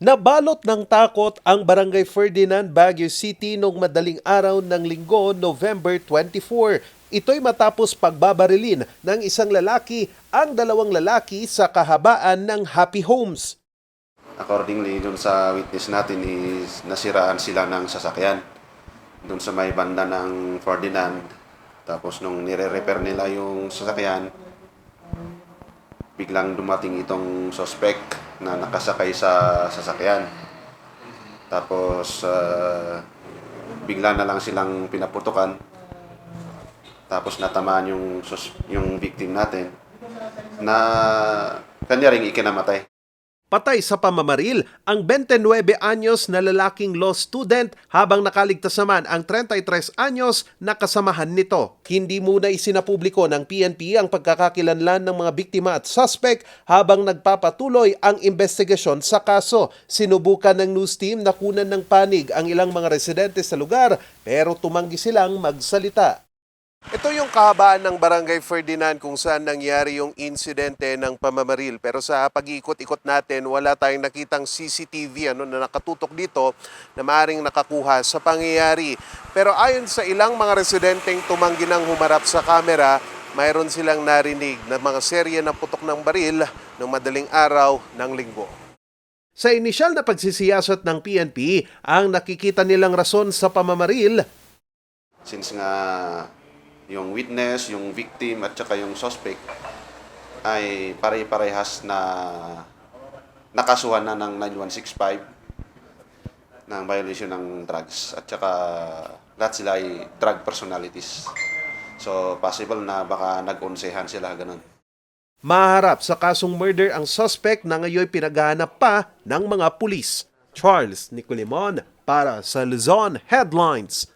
Nabalot ng takot ang Barangay Ferdinand, Baguio City noong madaling araw ng linggo, November 24. Ito'y matapos pagbabarilin ng isang lalaki ang dalawang lalaki sa kahabaan ng Happy Homes. Accordingly, dun sa witness natin is nasiraan sila ng sasakyan. Dun sa may banda ng Ferdinand. Tapos nung nire-repair nila yung sasakyan, biglang dumating itong suspect na nakasakay sa sasakyan. Tapos ah, bigla na lang silang pinaputukan. Tapos natamaan yung sus- yung victim natin na kanya ring ikinamatay. Patay sa pamamaril ang 29 anyos na lalaking law student habang nakaligtas naman ang 33 anyos na kasamahan nito. Hindi muna isinapubliko ng PNP ang pagkakakilanlan ng mga biktima at suspect habang nagpapatuloy ang investigasyon sa kaso. Sinubukan ng news team na kunan ng panig ang ilang mga residente sa lugar pero tumanggi silang magsalita. Ito yung kahabaan ng Barangay Ferdinand kung saan nangyari yung insidente ng pamamaril. Pero sa pag-ikot-ikot natin, wala tayong nakitang CCTV ano, na nakatutok dito na maaaring nakakuha sa pangyayari. Pero ayon sa ilang mga residenteng tumanggi ng humarap sa kamera, mayroon silang narinig na mga serye ng putok ng baril ng madaling araw ng linggo. Sa inisyal na pagsisiyasat ng PNP, ang nakikita nilang rason sa pamamaril Since nga yung witness, yung victim at saka yung suspect ay pare-parehas na nakasuhan na ng 9165 ng violation ng drugs at saka lahat sila ay drug personalities. So possible na baka nag-unsehan sila ganun. Maharap sa kasong murder ang suspect na ngayon pinaghahanap pa ng mga pulis. Charles Nicolimon para sa Luzon Headlines.